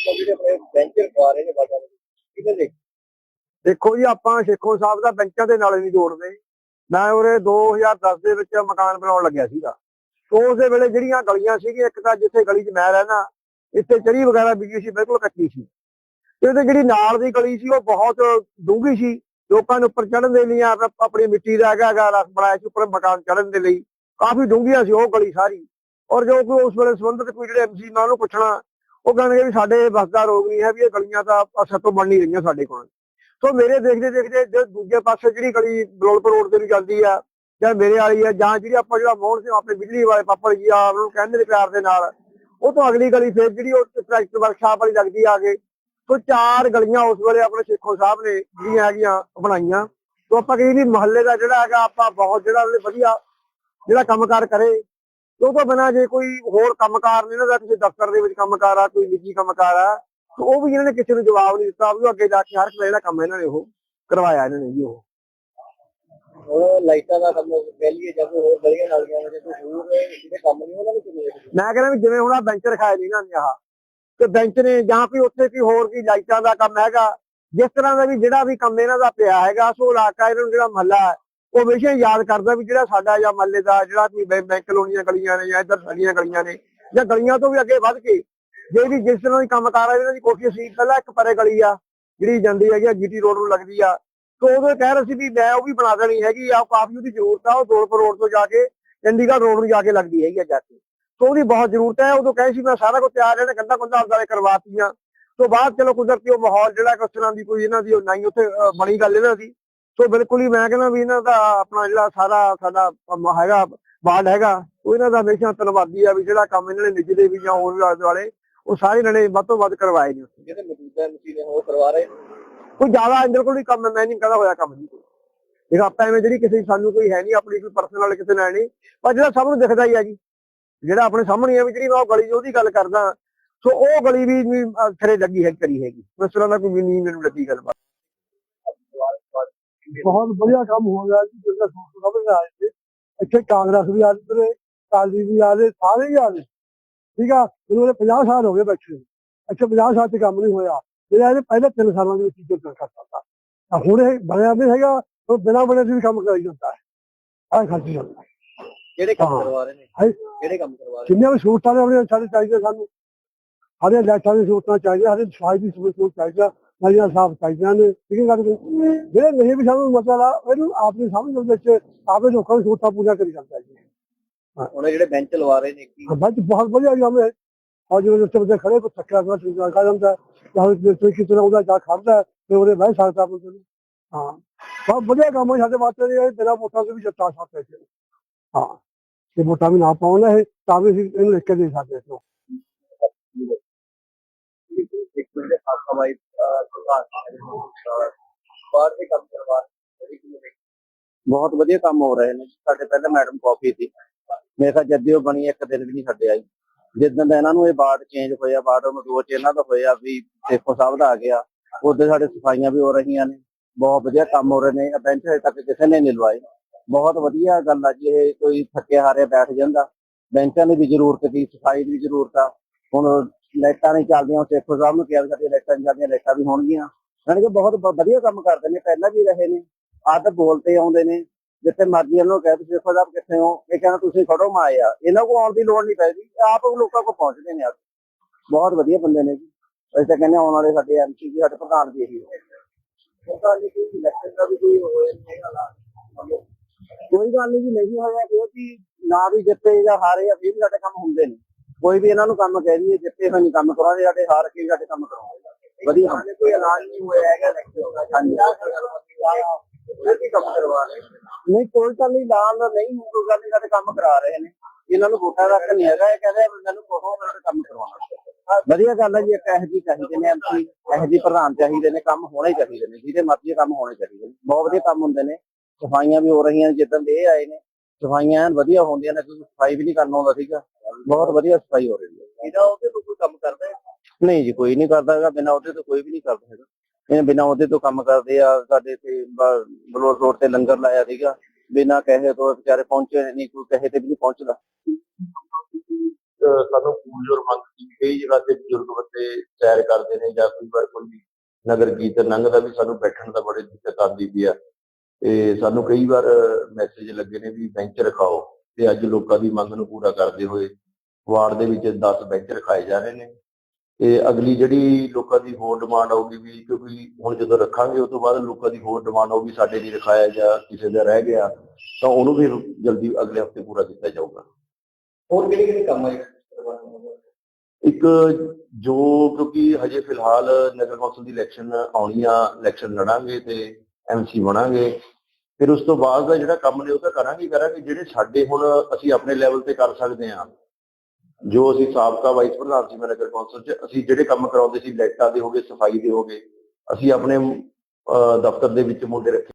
ਦੇਖੋ ਜਿਹੜੇ ਆਪਣੇ ਬੈਂਚਰ ਪਾ ਰਹੇ ਨੇ ਬਾਜ਼ਾਰ ਕਿਵੇਂ ਦੇਖ ਦੇਖੋ ਜੀ, ਆਪਾਂ ਸ਼ੇਖੋ ਸਾਹਿਬ ਦਾ ਬੈਂਕਾਂ ਦੇ ਨਾਲ ਨਹੀਂ ਜੋੜਦੇ। ਮੈਂ ਉਰੇ 2010 ਦੇ ਵਿੱਚ ਮਕਾਨ ਬਣਾਉਣ ਲੱਗਿਆ ਸੀਗਾ। ਤੋਂ ਉਸ ਦੇ ਵੇਲੇ ਜਿਹੜੀਆਂ ਗਲੀਆਂ ਸੀਗੀਆਂ, ਇੱਕ ਤਾਂ ਜਿੱਥੇ ਗਲੀ 'ਚ ਮੈਂ ਰਹਿਣਾ ਇੱਥੇ ਚਰੀ ਵਗੈਰਾ ਵਿਕੀ ਸੀ, ਬਿਲਕੁਲ ਕੱਚੀ ਸੀ। ਤੇ ਉਹਦੇ ਜਿਹੜੀ ਨਾਲ ਦੀ ਗਲੀ ਸੀ, ਉਹ ਬਹੁਤ ਡੂੰਘੀ ਸੀ। ਲੋਕਾਂ ਨੂੰ ਉੱਪਰ ਚੜਨ ਦੇ ਲਈ ਆਪ- ਆਪਣੀ ਮਿੱਟੀ ਦਾ ਹੈਗਾ ਹੈਗਾ ਰਸ ਬਣਾਇਆ ਸੀ, ਉੱਪਰ ਮਕਾਨ ਚੜਨ ਦੇ ਲਈ। ਕਾਫੀ ਡੂੰਘੀਆਂ ਸੀ ਉਹ ਗਲੀ ਸਾਰੀ। ਔਰ ਜੋ ਕੋਈ ਉਸ ਵੇਲੇ ਸੰਬੰਧਿਤ ਕੋਈ ਜਿਹੜੇ ਐਮਸੀ ਮੈਂ ਉਹਨੂੰ ਪੁੱਛਣਾ ਉਹ ਕਹਿੰਦੇ ਵੀ ਸਾਡੇ ਬਸ ਦਾ ਰੋਗ ਨਹੀਂ ਹੈ, ਵੀ ਇਹ ਗਲੀਆਂ ਤਾਂ ਅਸਰ ਤੋਂ ਬਣ ਨਹੀਂ ਰਹੀਆਂ ਸਾਡੇ ਕੋਲ। ਸੋ ਮੇਰੇ ਦੇਖਦੇ ਦੇਖਦੇ ਜੇ ਦੂਜੇ ਪਾਸੇ ਜਿਹੜੀ ਗਲੀ ਬਲੋਲਪੁਰ ਰੋਡ ਤੇ ਨੂੰ ਜਾਂਦੀ ਆ, ਜਾਂ ਮੇਰੇ ਵਾਲੀ ਆ, ਜਾਂ ਜਿਹੜੀ ਆਪਾਂ ਜਿਹੜਾ ਮੋਹਨ ਸਿੰਘ ਆਪਣੇ ਬਿਜਲੀ ਵਾਲੇ ਪਾਪੜ ਜੀ ਆ, ਉਹਨੂੰ ਕਹਿੰਦੇ ਨੇ ਪਿਆਰ ਦੇ ਨਾਲ, ਉਹ ਤੋਂ ਅਗਲੀ ਗਲੀ ਫਿਰ ਜਿਹੜੀ ਉਹ ਟਰੈਕਟਰ ਵਰਕਸ਼ਾਪ ਵਾਲੀ ਲੱਗਦੀ ਆ ਕੇ ਸੋ ਚਾਰ ਗਲੀਆਂ ਉਸ ਵੇਲੇ ਆਪਣੇ ਸ਼ੇਖੋ ਸਾਹਿਬ ਨੇ ਜਿਹੜੀਆਂ ਹੈਗੀਆਂ ਬਣਾਈਆਂ। ਸੋ ਆਪਾਂ ਕਹੀ ਵੀ ਮਹੱਲੇ ਦਾ ਜਿਹੜਾ ਹੈਗਾ, ਆਪਾਂ ਬਹੁਤ ਜਿਹੜਾ ਉਹਦੇ ਵਧੀਆ ਜਿਹੜਾ ਕੰਮਕਾਰ ਕਰੇ। ਉਹ ਤੋਂ ਬਿਨਾਂ ਜੇ ਕੋਈ ਹੋਰ ਕੰਮਕਾਰ ਨਹੀਂ ਇਹਨਾਂ ਦਾ ਕਿਸੇ ਦਫ਼ਤਰ ਦੇ ਵਿੱਚ ਕੰਮਕਾਰ ਆ ਕੋਈ ਨਿੱਜੀ ਕੰਮਕਾਰ ਆ ਤੇ ਉਹ ਵੀ ਇਹਨਾਂ ਨੇ ਕਿਸੇ ਨੂੰ ਜਵਾਬ ਨਹੀਂ ਦਿੱਤਾ ਵੀ ਉਹ ਅੱਗੇ ਜਾ ਕੇ ਹਰ ਇੱਕ ਦਾ ਜਿਹੜਾ ਕੰਮ ਇਹਨਾਂ ਨੇ ਉਹ ਕਰਵਾਇਆ ਇਹਨਾਂ ਨੇ ਜੀ ਉਹ। ਉਹ ਲਾਈਟਾਂ ਦਾ ਕੰਮ ਪਹਿਲੀਏ ਜਾਂ ਕੋਈ ਹੋਰ ਗਲੀਆਂ ਨਾਲ ਗਿਆ ਜੇ ਕੋਈ ਹੋਰ ਜਿਹੜੇ ਕੰਮ ਨਹੀਂ ਉਹਨਾਂ ਨੂੰ ਕਿਵੇਂ ਦੇਖਦੇ? ਮੈਂ ਕਹਿੰਦਾ ਵੀ ਜਿਵੇਂ ਹੁਣ ਆ ਬੈਂਚ ਰਖਾਏ ਨੇ ਇਹਨਾਂ ਨੇ ਆਹ ਤੇ ਬੈਂਚ ਨੇ ਜਾਂ ਕੋਈ ਉੱਥੇ ਕੋਈ ਹੋਰ ਕੀ ਲਾਈਟਾਂ ਦਾ ਕੰਮ ਹੈਗਾ ਜਿਸ ਤਰ੍ਹਾਂ ਦਾ ਵੀ ਜਿਹੜਾ ਵੀ ਕੰਮ ਇਹਨਾਂ ਦਾ ਪਿਆ ਹੈਗਾ ਸੋ ਇਲਾਕਾ ਇਹਨਾਂ ਨੂੰ ਜਿਹੜਾ ਮਹੱਲਾ ਹੈ ਉਹ ਹਮੇਸ਼ਾ ਯਾਦ ਕਰਦਾ ਵੀ ਜਿਹੜਾ ਸਾਡਾ ਜਾਂ ਮਹੱਲੇ ਦਾ, ਜਿਹੜਾ ਕੋਈ ਬੈਂਕ ਕਲੋਨੀਆਂ ਗਲੀਆਂ ਨੇ ਜਾਂ ਇੱਧਰ ਸਾਡੀਆਂ ਗਲੀਆਂ ਨੇ ਜਾਂ ਗਲੀਆਂ ਤੋਂ ਵੀ ਅੱਗੇ ਵੱਧ ਕੇ ਜੇ ਵੀ ਜਿਸ ਤਰ੍ਹਾਂ ਦੀ ਕੰਮ ਕੰਮਕਾਰ ਆ, ਇਹਨਾਂ ਦੀ ਕੋਠੀ ਸੀ, ਪਹਿਲਾਂ ਇੱਕ ਪਰੇ ਗਲੀ ਆ, ਜਿਹੜੀ ਜਾਂਦੀ ਹੈਗੀ ਜੀਟੀ ਰੋਡ ਨੂੰ ਲੱਗਦੀ ਆ, ਤੋਂ ਉਹਦੇ ਕਹਿ ਰਹੇ ਸੀ ਵੀ ਮੈਂ ਉਹ ਵੀ ਬਣਾ ਦੇਣੀ ਹੈਗੀ ਆ, ਕਾਫੀ ਉਹਦੀ ਜ਼ਰੂਰਤ ਆ, ਉਹ ਦੌਲਪੁਰ ਰੋਡ ਤੋਂ ਜਾ ਕੇ ਚੰਡੀਗੜ੍ਹ ਰੋਡ ਨੂੰ ਜਾ ਕੇ ਲੱਗਦੀ ਹੈਗੀ ਆ ਜਾ ਕੇ। ਤੋਂ ਉਹਦੀ ਬਹੁਤ ਜ਼ਰੂਰਤ ਹੈ, ਉਦੋਂ ਕਹੇ ਸੀ ਮੈਂ ਸਾਰਾ ਕੁਝ ਤਿਆਰ ਹੈ ਕੰਦਾ ਕੰਦਾ ਆਪਦਾਲੇ ਕਰਵਾਤੀਆਂ। ਤੋਂ ਬਾਅਦ ਚਲੋ ਕੁਦਰਤੀ ਉਹ ਮਾਹੌਲ ਜਿਹੜਾ ਕਿ ਉਸ ਤਰ੍ਹਾਂ ਦੀ ਕੋਈ ਇਹਨਾਂ ਦੀ ਉਹ ਨਹੀਂ, ਉੱਥੇ ਬਣੀ ਗੱਲ ਇਹਨਾਂ ਦੀ। ਤੋਂ ਬਿਲਕੁਲ ਹੀ ਮੈਂ ਕਹਿੰਦਾ ਵੀ ਇਹਨਾਂ ਦਾ ਆਪਣਾ ਜਿਹੜਾ ਸਾਰਾ ਸਾਡਾ ਹੈਗਾ ਵਾਰਡ ਹੈਗਾ ਉਹ ਇਹਨਾਂ ਦਾ ਹਮੇਸ਼ਾ ਧੰਨਵਾਦੀ ਆ ਵੀ ਜਿਹੜਾ ਕੰਮ ਇਹਨਾਂ ਨੇ ਨਿੱਜੀ ਦੇ ਵੀ ਜਾਂ ਹੋਰ ਵੀ ਆਲੇ ਦੁਆਲੇ ਉਹ ਸਾਰੇ ਇਹਨਾਂ ਨੇ ਵੱਧ ਤੋਂ ਵੱਧ ਕਰਵਾਏ ਨੇ। ਜਿਹੜੇ ਮੌਜੂਦਾ ਐਮਸੀ ਨੇ ਉਹ ਕਰਵਾ ਰਹੇ ਕੋਈ ਜ਼ਿਆਦਾ ਅੰਦਰ ਕੋਈ ਕੰਮ ਮੈਂ ਨਹੀਂ ਕਹਿੰਦਾ ਹੋਇਆ ਕੰਮ ਨਹੀਂ ਇਹ ਆਪਾਂ ਐਵੇਂ ਜਿਹੜੀ ਕਿਸੇ ਸਾਨੂੰ ਕੋਈ ਹੈ ਨਹੀਂ ਆਪਣੀ ਕੋਈ ਪਰਸਨਲ ਕਿਸੇ ਨਾਲ ਨਹੀਂ ਪਰ ਜਿਹੜਾ ਸਭ ਨੂੰ ਦਿਖਦਾ ਹੀ ਆ ਜੀ। ਜਿਹੜਾ ਆਪਣੇ ਸਾਹਮਣੇ ਹੈ ਵੀ ਜਿਹੜੀ ਮੈਂ ਉਹ ਗਲੀ ਉਹਦੀ ਗੱਲ ਕਰਦਾ ਸੋ ਉਹ ਗਲੀ ਵੀ ਸਿਰੇ ਲੱਗੀ ਹੈ ਕਰੀ ਹੈਗੀ। ਤਰ੍ਹਾਂ ਦਾ ਕੋਈ ਵੀ ਨਹੀਂ ਮੈਨੂੰ ਲੱਗੀ ਗੱਲ ਬਹੁਤ ਵਧੀਆ ਕੰਮ ਹੋ ਗਿਆ ਜੀ ਜਿਹੜਾ ਸਮਝ ਆਏ ਸੀ। ਇੱਥੇ ਕਾਂਗਰਸ ਵੀ ਆ ਰਹੇ ਕਾਲੀ ਵੀ ਆ ਰਹੇ ਸਾਰੇ ਹੀ ਆ ਰਹੇ ਠੀਕ ਆ? ਦੇ 50 ਸਾਲ ਹੋ ਗਏ ਬੈਠੇ। ਇੱਥੇ 50 ਸਾਲ ਚ ਕੰਮ ਨਹੀਂ ਹੋਇਆ। ਜਿਹੜਾ ਇਹਨੇ ਪਹਿਲੇ 3 ਸਾਲਾਂ ਦੇ ਵਿੱਚ ਹੀ ਕਰ ਕਰਤਾ ਤਾ। ਤਾਂ ਹੁਣ ਇਹ ਬਣਿਆ ਵੀ ਹੈਗਾ ਉਹ ਬਿਨਾਂ ਬਣੇ ਵੀ ਕੰਮ ਕਰਾਈ ਜਾਂਦਾ ਹੈ। ਆਹ ਖਰਚੀ ਜਾਂਦਾ ਕਿਹੜੇ ਕੰਮ। ਕਰਵਾ ਰਹੇ ਨੇ? ਕਿਹੜੇ ਕੰਮ ਕਰਵਾ ਰਹੇ ਜਿੰਨੀਆਂ ਵੀ ਸਹੂਲਤਾਂ ਨੇ ਉਹਨੇ ਸਾਡੇ ਚਾਹੀਦੇ ਸਾਨੂੰ। ਹਰੇ ਲੈਟਾਂ ਦੀ ਸਹੂਲਤਾਂ ਚਾਹੀਦੀਆਂ ਹਰੇ ਸਫ਼ਾਈ ਦੀ ਸਹੂਲਤ ਚਾਹੀਦਾ ਨਾਲੀਆਂ ਸਾਫ਼ ਚਾਹੀਦੀਆਂ ਨੇ ਠੀਕ ਹੈ ਜਿਹੜੇ ਨਹੀਂ ਵੀ ਸਾਨੂੰ ਮਸਲਾ ਇਹਨੂੰ ਆਪਣੀ ਸਮਝ ਦੇ ਵਿੱਚ ਆਪੇ ਲੋਕਾਂ ਨੂੰ ਸੋਚਾ ਪੂਜਾ ਕਰੀ ਜਾਂਦਾ ਜੀ ਉਹਨੇ ਜਿਹੜੇ ਬੈਂਚ ਲਵਾ ਰਹੇ ਨੇ ਕੀ ਬੈਂਚ ਬਹੁਤ ਵਧੀਆ ਜੀ ਹਮੇ ਔਰ ਜਿਵੇਂ ਉੱਥੇ ਖੜੇ ਕੋ ਟੱਕਰਾ ਕਰ ਚੁੱਕਾ ਕਾ ਤੇ ਉਹਦੇ ਬਹਿ ਸਕਦਾ ਬੰਦੇ ਹਾਂ ਬਹੁਤ ਵਧੀਆ ਕੰਮ ਹੈ ਸਾਡੇ ਵਾਸਤੇ ਇਹ ਤੇਰਾ ਮੋਟਾ ਵੀ ਜੱਟਾ ਸਾਥ ਹੈ ਹਾਂ ਤੇ ਮੋਟਾ ਵੀ ਨਾ ਪਾਉਣਾ ਹੈ ਤਾਂ ਵੀ ਇਹਨੂੰ ਲਿਖ ਕੇ ਦੇ ਸਕਦੇ ਹਾਂ ਇੱਕ ਮਿੰਟ ਹਵਾਈ ਬਾਹਰ ਦੇ ਕੰਮ ਕਰਵਾ ਬਹੁਤ ਵਧੀਆ ਕੰਮ ਹੋ ਰਹੇ ਨੇ। ਸਾਡੇ ਪਹਿਲੇ ਮੈਡਮ ਕਾਫੀ ਸੀ। ਮੇਰੇ ਖਿਆਲ ਜਦ ਦੀ ਉਹ ਬਣੀ, ਇੱਕ ਦਿਨ ਵੀ ਨਹੀਂ ਛੱਡਿਆ ਜੀ। ਜਿੱਦਾਂ ਦਾ ਇਹਨਾਂ ਨੂੰ ਇਹ ਵਾਰਡ ਚੇਂਜ ਹੋਇਆ, ਵਾਰਡ ਮਦੂਰ ਇਹਨਾਂ ਦਾ ਹੋਇਆ ਵੀ ਸੇਖੋ ਸਾਹਿਬ ਦਾ ਆ ਗਿਆ। ਉਹਦੇ ਸਾਡੇ ਸਫਾਈਆਂ ਵੀ ਹੋ ਰਹੀਆਂ ਨੇ। ਬਹੁਤ ਵਧੀਆ ਕੰਮ ਹੋ ਰਹੇ ਨੇ। ਬੈਂਚ ਹਜੇ ਤੱਕ ਕਿਸੇ ਨੇ ਨਹੀਂ ਲਵਾਏ। ਬਹੁਤ ਵਧੀਆ ਗੱਲ ਆ ਜੀ, ਇਹ ਕੋਈ ਥੱਕੇ ਹਾਰੇ ਬੈਠ ਜਾਂਦਾ। ਬੈਂਚਾਂ ਦੀ ਵੀ ਜ਼ਰੂਰਤ ਸੀ, ਸਫ਼ਾਈ ਦੀ ਵੀ ਜ਼ਰੂਰਤ ਆ। ਹੁਣ ਲਾਈਟਾਂ ਨਹੀਂ ਚੱਲਦੀਆਂ ਸੇਖੋ ਸਾਹਿਬ ਨੂੰ ਕਿਹਾ ਵੀ ਸਾਡੀਆਂ ਲਾਈਟਾਂ ਨਹੀਂ ਚੱਲਦੀਆਂ, ਲਾਈਟਾਂ ਵੀ ਹੋਣਗੀਆਂ। ਯਾਨੀ ਕਿ ਬਹੁਤ ਵਧੀਆ ਕੰਮ ਕਰਦੇ ਨੇ, ਪਹਿਲਾਂ ਵੀ ਰਹੇ ਨੇ ਅੱਧ ਬੋਲਤੇ ਆਉਂਦੇ ਨੇ, ਜਿੱਥੇ ਮਰਜ਼ੀ ਇਹਨਾਂ ਨੂੰ ਕਹਿ ਤੁਸੀਂ ਦੇਖੋ ਸਾਹਿਬ ਕਿੱਥੇ ਹੋ, ਇਹ ਕਹਿੰਦਾ ਤੁਸੀਂ ਖੜੋ ਮੈਂ ਆਇਆ ਇਹਨਾਂ ਕੋਲ ਆਉਣ ਦੀ ਲੋੜ ਨਹੀਂ ਪੈਦੀ ਆਪ ਲੋਕਾਂ ਕੋਲ ਪਹੁੰਚਦੇ ਨੇ ਆ ਬਹੁਤ ਵਧੀਆ ਬੰਦੇ ਨੇ ਜੀ। ਅਸੀਂ ਤਾਂ ਕਹਿੰਦੇ ਆਉਣ ਵਾਲੇ ਸਾਡੇ ਐਮਸੀ ਜੀ, ਸਾਡੇ ਪ੍ਰਧਾਨ ਜੀ ਇਹੀ ਕੋਈ ਗੱਲ ਨਹੀਂ ਜੀ, ਨਹੀਂ ਹੋਇਆ, ਕਿਉਂਕਿ ਨਾ ਵੀ ਜਿੱਤੇ ਜਾਂ ਹਾਰੇ ਆ ਵੀ ਸਾਡੇ ਕੰਮ ਹੁੰਦੇ ਨੇ। ਕੋਈ ਵੀ ਇਹਨਾਂ ਨੂੰ ਕੰਮ ਕਹਿ ਦਈਏ ਜਿੱਤੇ ਹੋਏ ਨਹੀਂ ਕੰਮ ਕਰਾਉਂਦੇ ਸਾਡੇ ਹਾਰ ਕੇ ਸਾਡੇ ਕੰਮ ਕਰਾਉਂਦੇ। ਵਧੀਆ। ਕੋਈ ਐਲਾਨ ਨਹੀਂ ਹੋਇਆ ਹੈਗਾ ਨਹੀਂ ਕੋਈ ਗੱਲ ਨਹੀਂ ਐਲਾਨ ਨਹੀਂ ਗੱਲ ਨਹੀਂ ਸਾਡੇ ਕੰਮ ਕਰਾ ਰਹੇ ਨੇ। ਇਹਨਾਂ ਨੂੰ ਵੋਟਾਂ ਦਾ ਹੱਕ ਨਹੀਂ ਹੈਗਾ ਇਹ ਕਹਿੰਦੇ ਮੈਨੂੰ ਕਹੋ ਤੁਹਾਡਾ ਕੰਮ ਕਰਵਾਉਣਾ। ਵਧੀਆ ਗੱਲ ਹੈ ਜੀ ਇੱਕ ਇਹੋ ਜਿਹੀ ਚਾਹੀਦੇ ਨੇ ਐਮਪੀ ਇਹੋ ਜਿਹੀ ਪ੍ਰਧਾਨ ਚਾਹੀਦੇ ਨੇ ਕੰਮ ਹੋਣੇ ਚਾਹੀਦੇ ਨੇ ਜਿਹਦੇ ਮਰਜ਼ੀ ਕੰਮ ਹੋਣੇ ਚਾਹੀਦੇ ਨੇ। ਬਹੁਤ ਵਧੀਆ ਕੰਮ ਹੁੰਦੇ ਨੇ ਸਫਾਈਆਂ ਵੀ ਹੋ ਰਹੀਆਂ ਜਿੱਦਾਂ ਦੇ ਇਹ ਆਏ ਨੇ। ਸਫਾਈਆਂ ਐਨ ਵਧੀਆ ਹੁੰਦੀਆਂ ਨੇ ਕਿਉਂਕਿ ਸਫ਼ਾਈ ਵੀ ਨਹੀਂ ਕਰਨਾ ਆਉਂਦਾ ਸੀਗਾ। ਬਹੁਤ ਵਧੀਆ ਸਫ਼ਾਈ ਹੋ ਰਹੀ ਹੈ। ਇਹਦਾ ਉਹਦੇ ਤੋਂ ਕੋਈ ਕੰਮ ਕਰਦਾ ਹੈ ਨਹੀਂ ਜੀ ਕੋਈ ਨਹੀਂ ਕਰਦਾ ਹੈਗਾ ਬਿਨਾਂ ਉਹਦੇ ਤੋਂ ਕੋਈ ਵੀ ਨਹੀਂ ਕਰਦਾ ਹੈਗਾ। ਇਹ ਬਿਨਾਂ ਉਹਦੇ ਤੋਂ ਕੰਮ ਕਰਦੇ ਆ ਸਾਡੇ ਤੇ ਬਲੋਰ ਰੋਡ ਤੇ ਲੰਗਰ ਲਾਇਆ ਸੀਗਾ। ਬਿਨਾਂ ਕਹੇ ਤੋਂ ਵਿਚਾਰੇ ਪਹੁੰਚੇ ਨਹੀਂ ਕੋਈ ਕਹੇ ਤੇ ਵੀ ਨਹੀਂ ਪਹੁੰਚਦਾ। ਸਾਨੂੰ ਪੂਰੀ ਔਰ ਮੰਗ ਕੀਤੀ ਕਈ ਜਗ੍ਹਾ ਤੇ ਬਜ਼ੁਰਗ ਬੰਦੇ ਸੈਰ ਕਰਦੇ ਨੇ ਜਾਂ ਕੋਈ ਵਾਰ ਕੋਈ ਨਗਰ ਕੀਰਤਨ ਲੰਘਦਾ ਵੀ ਸਾਨੂੰ ਬੈਠਣ ਦਾ ਬੜੀ ਦਿੱਕਤ ਆਉਂਦੀ ਪਈ ਆ। ਤੇ ਸਾਨੂੰ ਕਈ ਵਾਰ ਮੈਸੇਜ ਲੱਗੇ ਨੇ ਵੀ ਬੈਂਚ ਰਖਾਓ ਤੇ ਅੱਜ ਲੋਕਾਂ ਦੀ ਮੰਗ ਨੂੰ ਪੂਰਾ ਕਰਦੇ ਹੋਏ ਵਾਰਡ ਦੇ ਵਿੱਚ 10 ਬੈਂਚ ਰਖਾਏ ਜਾ ਰਹੇ ਨੇ ਤੇ ਅਗਲੀ ਜਿਹੜੀ ਲੋਕਾਂ ਦੀ ਹੋਰ ਡਿਮਾਂਡ ਆਊਗੀ ਵੀ ਕਿਉਂਕਿ ਹੁਣ ਜਦੋਂ ਰੱਖਾਂਗੇ ਉਸ ਤੋਂ ਬਾਅਦ ਲੋਕਾਂ ਦੀ ਹੋਰ ਡਿਮਾਂਡ ਆਊਗੀ ਸਾਡੇ ਨਹੀਂ ਰਖਾਇਆ ਜਾਂ ਕਿਸੇ ਦਾ ਰਹਿ ਗਿਆ ਤਾਂ ਉਹਨੂੰ ਵੀ ਜਲਦੀ ਅਗਲੇ ਹਫ਼ਤੇ ਪੂਰਾ ਕੀਤਾ ਜਾਊਗਾ ਹੋਰ ਕਿਹੜੇ ਕਿਹੜੇ ਕੰਮ ਨੇ? ਇੱਕ ਜੋ ਕਿਉਂਕਿ ਹਜੇ ਫਿਲਹਾਲ ਨਗਰ ਕੌਂਸਲ ਦੀ ਇਲੈਕਸ਼ਨ ਆਉਣੀ ਆ ਇਲੈਕਸ਼ਨ ਲੜਾਂਗੇ ਤੇ ਐਮਸੀ ਬਣਾਂਗੇ। ਫਿਰ ਉਸ ਤੋਂ ਬਾਅਦ ਦਾ ਜਿਹੜਾ ਕੰਮ ਨੇ ਉਹ ਤਾਂ ਕਰਾਂਗੇ ਕਰਾਂਗੇ, ਜਿਹੜੇ ਸਾਡੇ ਹੁਣ ਅਸੀਂ ਆਪਣੇ ਲੈਵਲ ਤੇ ਕਰ ਸਕਦੇ ਹਾਂ, ਜੋ ਅਸੀਂ ਸਾਬਕਾ ਵਾਈਸ ਪ੍ਰਧਾਨ ਸੀ ਮੈਂ ਕੌਂਸਲ 'ਚ, ਅਸੀਂ ਜਿਹੜੇ ਕੰਮ ਕਰਾਉਂਦੇ ਸੀ, ਲਾਈਟਾਂ ਦੇ ਹੋਗੇ ਸਫ਼ਾਈ ਦੇ ਹੋਗੇ ਅਸੀਂ ਆਪਣੇ ਦਫ਼ਤਰ ਦੇ ਵਿੱਚ ਮੁੰਡੇ ਰੱਖੇ।